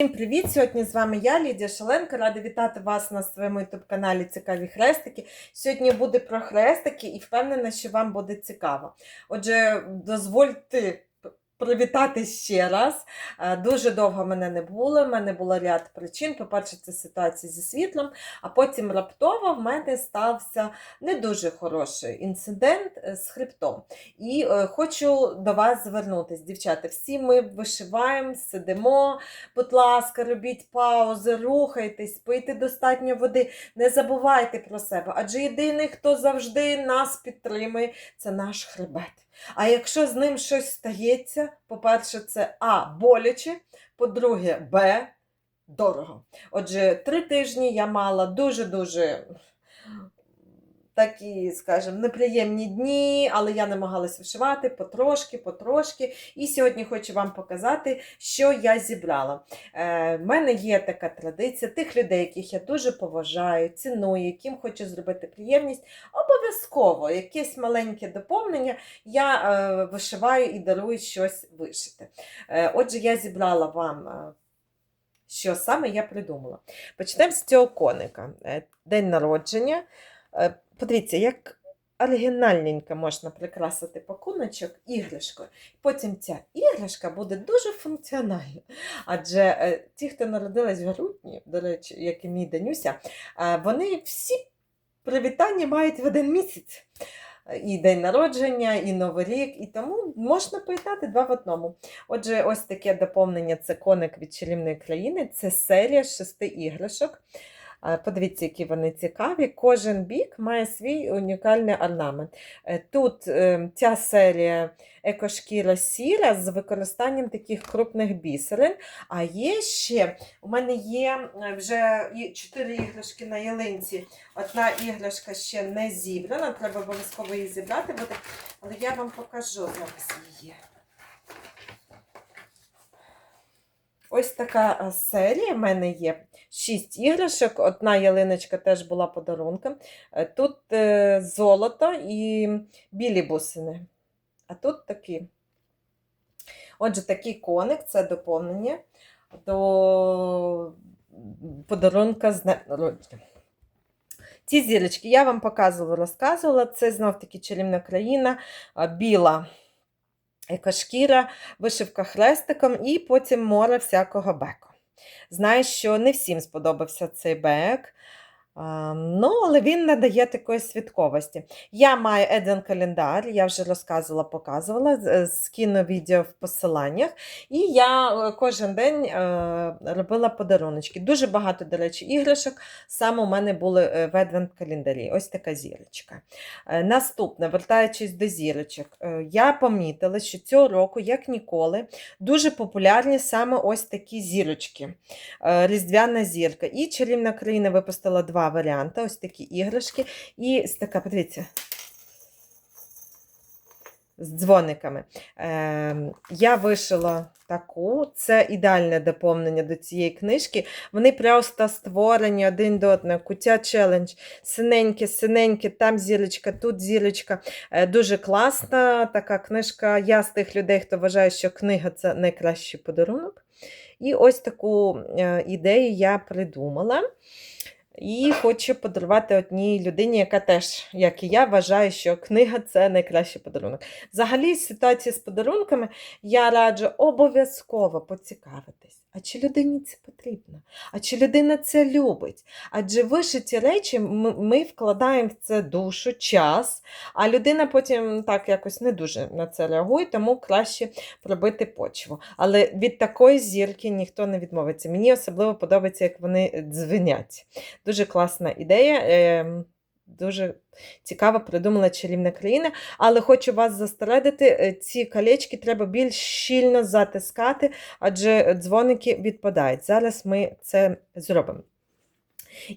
Всім привіт! Сьогодні з вами я, Лідія Шаленко. Рада вітати вас на своєму ютуб-каналі Цікаві хрестики. Сьогодні буде про хрестики і впевнена, що вам буде цікаво. Отже, дозвольте привітати ще раз. Е, Дуже довго мене не було. в мене було ряд причин. По-перше, це ситуація зі світлом, а потім раптово в мене стався не дуже хороший інцидент е, з хребтом. І е, хочу до вас звернутися, дівчата. Всі ми вишиваємо, сидимо. Будь ласка, робіть паузи, рухайтесь, пийте достатньо води, не забувайте про себе. Адже єдиний, хто завжди нас підтримує, це наш хребет. А якщо з ним щось стається, по-перше, це А. Боляче, по-друге, Б. Дорого. Отже, три тижні я мала дуже-дуже такі, скажімо, неприємні дні, але я намагалась вишивати потрошки, потрошки. І сьогодні хочу вам показати, що я зібрала. Е, в мене є така традиція тих людей, яких я дуже поважаю, ціную, яким хочу зробити приємність. Обов'язково якесь маленьке доповнення я е, вишиваю і дарую щось вишити. Е, отже, я зібрала вам. е, що саме я придумала? Почнемо з цього коника. Е, День народження. Е, Подивіться, як оригінальненько можна прикрасити пакуночок іграшкою. Потім ця іграшка буде дуже функціональна. Адже е, ті, хто народились в грудні, до речі, як і мій Данюся, е, вони всі привітання мають в один місяць. І день народження, і Новий рік, і тому можна поєднати два в одному. Отже, ось таке доповнення це коник від чарівної країни. Це серія шести іграшок. Подивіться, які вони цікаві. Кожен бік має свій унікальний орнамент. Е, Тут е, ця серія екошкіра сіра з використанням таких крупних бісерин. А є ще, у мене є е, вже чотири іграшки на ялинці. Одна іграшка ще не зібрана, треба обов'язково її зібрати буде, але я вам покажу зараз її. Ось така серія в мене є. Шість іграшок. Одна ялиночка теж була подарунком. Е, Тут е, золото і білі бусини. А тут такі. Отже, такий коник це доповнення до подарунка з народження. Ці зірочки я вам показувала, розказувала. Це знов таки чарівна країна, біла екошкіра, вишивка хрестиком і потім море всякого беку. Знаю, що не всім сподобався цей бек. Ну, але він надає такої святковості. Я маю один календар, я вже розказувала, показувала, з- скину відео в посиланнях. І я е, кожен день е, робила подаруночки. Дуже багато, до речі, іграшок саме у мене були е, в адвент календарі. Ось така зірочка. Е, Наступне, вертаючись до зірочок, е, я помітила, що цього року, як ніколи, дуже популярні саме ось такі зірочки. Е, Різдвяна зірка. І чарівна країна випустила два варіанти: ось такі іграшки. І така, подивіться. З дзвониками. Ем, я вишила таку, це ідеальне доповнення до цієї книжки. Вони просто створені один до одного. Куття челендж. Синеньке, синеньке, там зірочка, тут зірочка. Е, Дуже класна така книжка. Я з тих людей, хто вважає, що книга це найкращий подарунок. І ось таку е, ідею я придумала. І хочу подарувати одній людині, яка теж, як і я, вважає, що книга це найкращий подарунок. Взагалі, ситуація з подарунками я раджу обов'язково поцікавитись. А чи людині це потрібно? А чи людина це любить? Адже вишиті речі ми вкладаємо в це душу, час, а людина потім так якось не дуже на це реагує, тому краще пробити почву. Але від такої зірки ніхто не відмовиться. Мені особливо подобається, як вони дзвенять. Дуже класна ідея. Дуже цікаво придумала чарівна країна, але хочу вас застередити, е, ці колечки треба більш щільно затискати, адже дзвоники відпадають. Зараз ми це зробимо.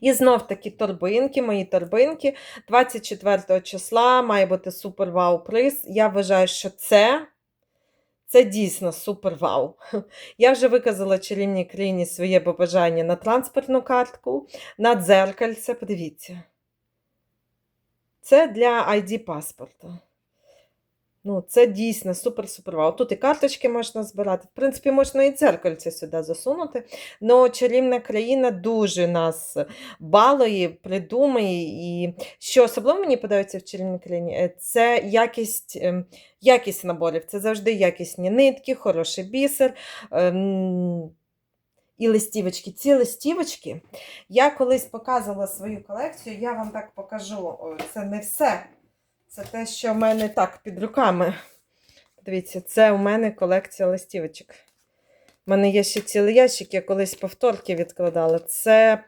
І знов таки торбинки, мої торбинки. 24 числа має бути супер вау приз. Я вважаю, що це. Це дійсно супер вау. Я вже виказала чарівній країні своє побажання на транспортну картку, на дзеркальце. Подивіться. Це для ID паспорта. Ну, це дійсно супер-супер. Тут і карточки можна збирати. В принципі, можна і дзеркальце сюди засунути. Ну, чарівна країна дуже нас балує, придумує. І що особливо мені подобається в чарівній країні, е, це якість, ем, якість наборів. Це завжди якісні нитки, хороший бісер. І листівочки. Ці листівочки. Я колись показувала свою колекцію, я вам так покажу. Це не все. Це те, що в мене так під руками. Дивіться, це у мене колекція листівочок. У мене є ще цілий ящик, я колись повторки відкладала. Це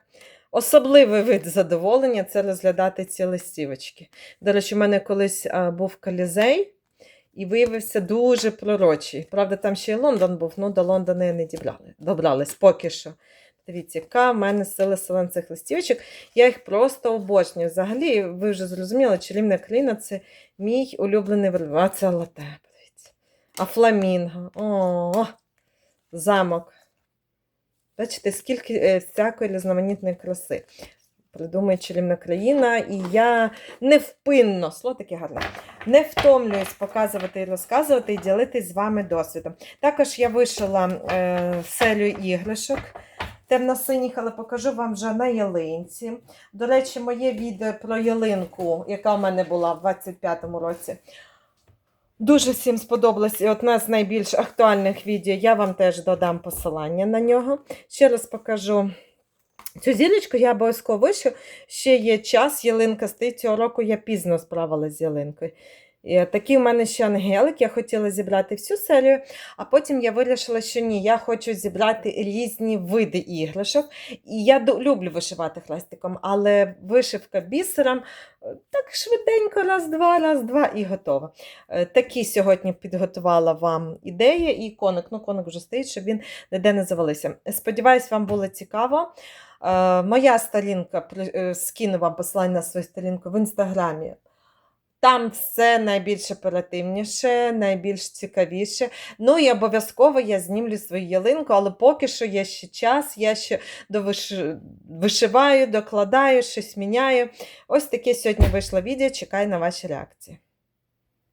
особливий вид задоволення це розглядати ці листівочки. До речі, у мене колись був колізей і виявився дуже пророчий. Правда, там ще й Лондон був, ну до Лондона не дібрали, добрались поки що. Дивіться, яка в мене сила селен цих листівочок. Я їх просто обожнюю. Взагалі, ви вже зрозуміли, чарівна країна це мій улюблений це лате. А фламінго. О, замок. Бачите, скільки е, всякої різноманітної краси. Придумує чарівна країна, і я невпинно, слово таке гарне, не втомлююсь показувати і розказувати і ділитись з вами досвідом. Також я вишила е, серію іграшок темно-синіх, але покажу вам вже на ялинці. До речі, моє відео про ялинку, яка в мене була в 25-му році. Дуже всім сподобалось і одне з найбільш актуальних відео. Я вам теж додам посилання на нього. Ще раз покажу цю зірочку, я обов'язково вишу. Ще є час, ялинка стоїть. Цього року я пізно справилася з ялинкою. І такий у мене ще ангелик, я хотіла зібрати всю серію, а потім я вирішила, що ні, я хочу зібрати різні види іграшок. І я люблю вишивати хрестиком, але вишивка бісером е, так швиденько, раз-два, раз-два і готово. Е, Такі сьогодні підготувала вам ідеї і коник. Ну, коник вже стоїть, щоб він ніде не завалився. Сподіваюсь, вам було цікаво. Е, Моя сторінка е, скину вам посилання на свою сторінку в інстаграмі. Там все найбільш оперативніше, найбільш цікавіше. Ну і обов'язково я знімлю свою ялинку, але поки що є ще час, я ще довиш- вишиваю, докладаю, щось міняю. Ось таке сьогодні вийшло відео. Чекаю на ваші реакції.